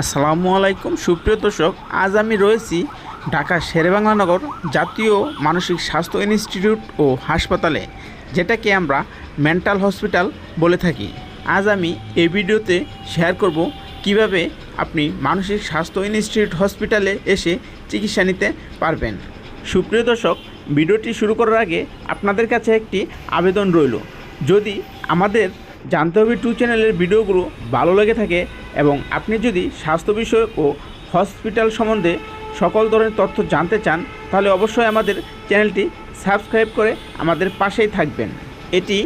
আসসালামু আলাইকুম। সুপ্রিয় দর্শক, আজ আমি রয়েছি ঢাকা শেরেবাংলানগর জাতীয় মানসিক স্বাস্থ্য ইনস্টিটিউট ও হাসপাতালে, যেটাকে আমরা মেন্টাল হসপিটাল বলে থাকি। আজ আমি এই ভিডিওতে শেয়ার করব কীভাবে আপনি মানসিক স্বাস্থ্য ইনস্টিটিউট হসপিটালে এসে চিকিৎসা নিতে পারবেন। সুপ্রিয় দর্শক, ভিডিওটি শুরু করার আগে আপনাদের কাছে একটি আবেদন রইল। যদি আমাদের জানতে হবে টু চ্যানেলের ভিডিওগুলো ভালো লেগে থাকে এবং আপনি যদি স্বাস্থ্য বিষয়ক ও হসপিটাল সম্বন্ধে সকল ধরনের তথ্য জানতে চান, তাহলে অবশ্যই আমাদের চ্যানেলটি সাবস্ক্রাইব করে আমাদের পাশেই থাকবেন। এটি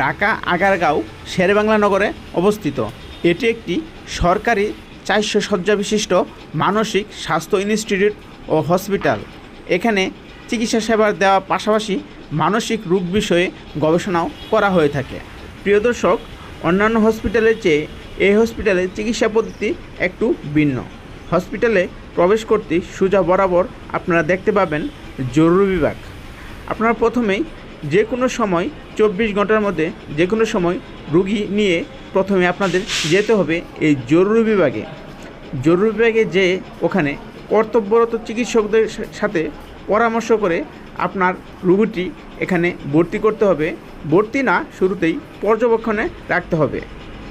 ঢাকা আগারগাঁও শেরেবাংলা নগরে অবস্থিত। এটি একটি সরকারি চারশো শয্যা বিশিষ্ট মানসিক স্বাস্থ্য ইনস্টিটিউট ও হসপিটাল। এখানে চিকিৎসা সেবা দেওয়ার পাশাপাশি মানসিক রোগ বিষয়ে গবেষণাও করা হয়ে থাকে। প্রিয় দর্শক, অন্যান্য হসপিটালের চেয়ে এই হসপিটালে চিকিৎসা পদ্ধতি একটু ভিন্ন। হসপিটালে প্রবেশ করতে সোজা বরাবর আপনারা দেখতে পাবেন জরুরি বিভাগ। আপনারা প্রথমেই যে কোনো সময় চব্বিশ ঘণ্টার মধ্যে যে কোনো সময় রুগী নিয়ে প্রথমে আপনাদের যেতে হবে এই জরুরি বিভাগে। জরুরি বিভাগে যে ওখানে কর্তব্যরত চিকিৎসকদের সাথে পরামর্শ করে আপনার রুগীটি এখানে ভর্তি করতে হবে। ভর্তি না, শুরুতেই পর্যবেক্ষণে রাখতে হবে।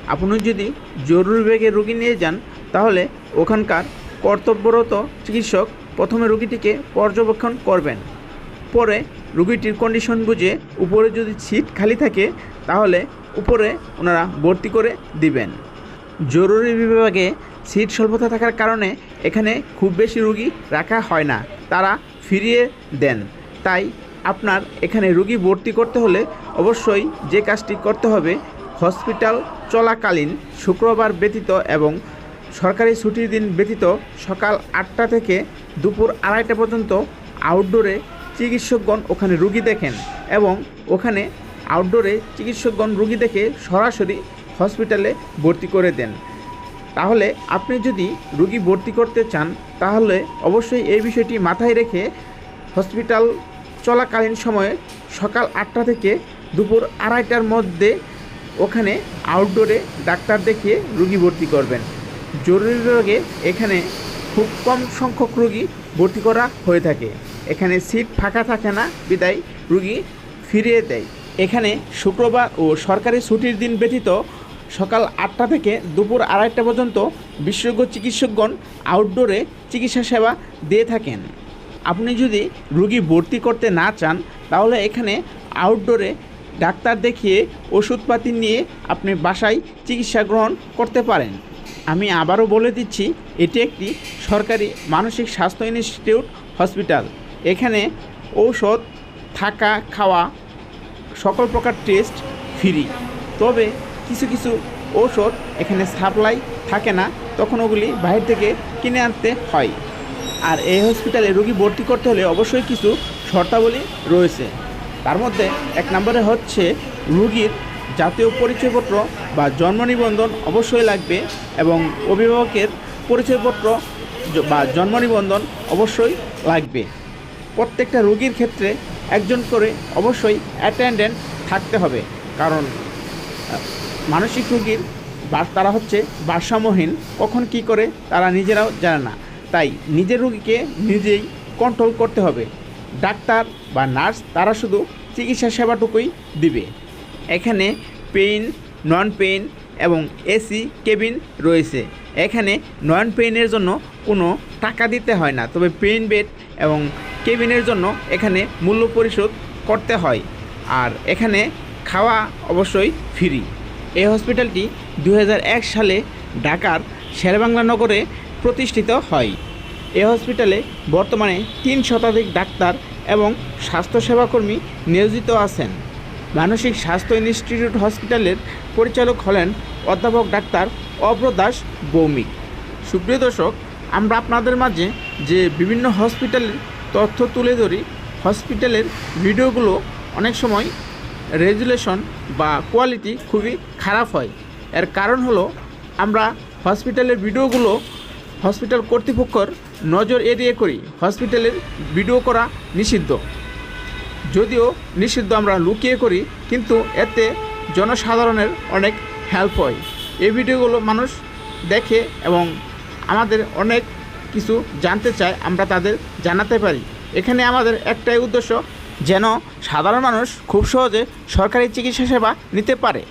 আপনি যদি জরুরি বিভাগে রুগী নিয়ে যান, তাহলে ওখানকার কর্তব্যরত চিকিৎসক প্রথমে রুগীটিকে পর্যবেক্ষণ করবেন। পরে রুগীটির কন্ডিশন বুঝে উপরে যদি সিট খালি থাকে, তাহলে উপরে ওনারা ভর্তি করে দিবেন। জরুরি বিভাগে সিট স্বল্পতা থাকার কারণে এখানে খুব বেশি রুগী রাখা হয় না। তারা ফিরিয়ে দেন। তাই আপনার এখানে রুগী ভর্তি করতে হলে অবশ্যই যে কাজটি করতে হবে, হসপিটাল চলাকালীন শুক্রবার ব্যতীত এবং সরকারি ছুটির দিন ব্যতীত সকাল আটটা থেকে দুপুর আড়াইটা পর্যন্ত আউটডোরে চিকিৎসকগণ ওখানে রুগী দেখেন এবং ওখানে আউটডোরে চিকিৎসকগণ রুগী দেখে সরাসরি হসপিটালে ভর্তি করে দেন। তাহলে আপনি যদি রুগী ভর্তি করতে চান, তাহলে অবশ্যই এই বিষয়টি মাথায় রেখে হসপিটাল চলাকালীন সময়ে সকাল আটটা থেকে দুপুর আড়াইটার মধ্যে ওখানে আউটডোরে ডাক্তার দেখিয়ে রুগী ভর্তি করবেন। জরুরি রোগে এখানে খুব কম সংখ্যক রুগী ভর্তি করা হয়ে থাকে। এখানে সিট ফাঁকা থাকে না, বিদায় রুগী ফিরিয়ে দেয়। এখানে শুক্রবার ও সরকারি ছুটির দিন ব্যতীত সকাল আটটা থেকে দুপুর আড়াইটা পর্যন্ত বিশেষজ্ঞ চিকিৎসকগণ আউটডোরে চিকিৎসা সেবা দিয়ে থাকেন। আপনি যদি রুগী ভর্তি করতে না চান, তাহলে এখানে আউটডোরে ডাক্তার দেখিয়ে ওষুধপাতি নিয়ে আপনি বাসায় চিকিৎসা গ্রহণ করতে পারেন। আমি আবারও বলে দিচ্ছি, এটি একটি সরকারি মানসিক স্বাস্থ্য ইনস্টিটিউট, হসপিটাল। এখানে ঔষধ, থাকা, খাওয়া, সকল প্রকার টেস্ট ফ্রি। তবে কিছু কিছু ঔষধ এখানে সাপ্লাই থাকে না, তখন ওগুলি বাইরে থেকে কিনে আনতে হয়। আর এই হসপিটালে রোগী ভর্তি করতে হলে অবশ্যই কিছু শর্তাবলী রয়েছে। তার মধ্যে এক নম্বরে হচ্ছে রুগীর জাতীয় পরিচয়পত্র বা জন্ম নিবন্ধন অবশ্যই লাগবে এবং অভিভাবকের পরিচয়পত্র বা জন্ম নিবন্ধন অবশ্যই লাগবে। প্রত্যেকটা রোগীর ক্ষেত্রে একজন করে অবশ্যই অ্যাটেন্ডেন্ট থাকতে হবে। কারণ মানসিক রোগীর বা- তারা হচ্ছে ভারসাম্যহীন, কখন কি করে তারা নিজেরাও জানে না। তাই নিজের রোগীকে নিজেই কন্ট্রোল করতে হবে। ডাক্তার বা নার্স তারা শুধু চিকিৎসা সেবাটুকুই দিবে। এখানে পেইন নন পেইন এবং এসি কেবিন রয়েছে। এখানে নন পেইনের জন্য কোনো টাকা দিতে হয় না, তবে পেইন বেড এবং কেবিনের জন্য এখানে মূল্য পরিশোধ করতে হয়। আর এখানে খাওয়া অবশ্যই ফ্রি এই হসপিটালটি দু হাজার এক সালে ঢাকার শেরবাংলা নগরে প্রতিষ্ঠিত হয়। এই হসপিটালে বর্তমানে তিন শতাধিক ডাক্তার এবং স্বাস্থ্যসেবাকর্মী নিয়োজিত আছেন। মানসিক স্বাস্থ্য ইনস্টিটিউট হসপিটালের পরিচালক হলেন অধ্যাপক ডাক্তার অভ্র দাস ভৌমিক। সুপ্রিয় দর্শক, আমরা আপনাদের মাঝে যে বিভিন্ন হসপিটালের তথ্য তুলে ধরি, হসপিটালের ভিডিওগুলো অনেক সময় রেজুলেশন বা কোয়ালিটি খুবই খারাপ হয়। এর কারণ হলো, আমরা হসপিটালের ভিডিওগুলো হসপিটাল কর্তৃপক্ষর নজর এড়িয়ে করি হসপিটালের ভিডিও করা নিষিদ্ধ। যদিও নিষিদ্ধ আমরা লুকিয়ে করি, কিন্তু এতে জনসাধারণের অনেক হেল্প হয়। এই ভিডিওগুলো মানুষ দেখে এবং আমাদের অনেক কিছু জানতে চায়, আমরা তাদের জানাতে পারি। এখানে আমাদের একটাই উদ্দেশ্য, যেন সাধারণ মানুষ খুব সহজে সরকারি চিকিৎসা সেবা নিতে পারে।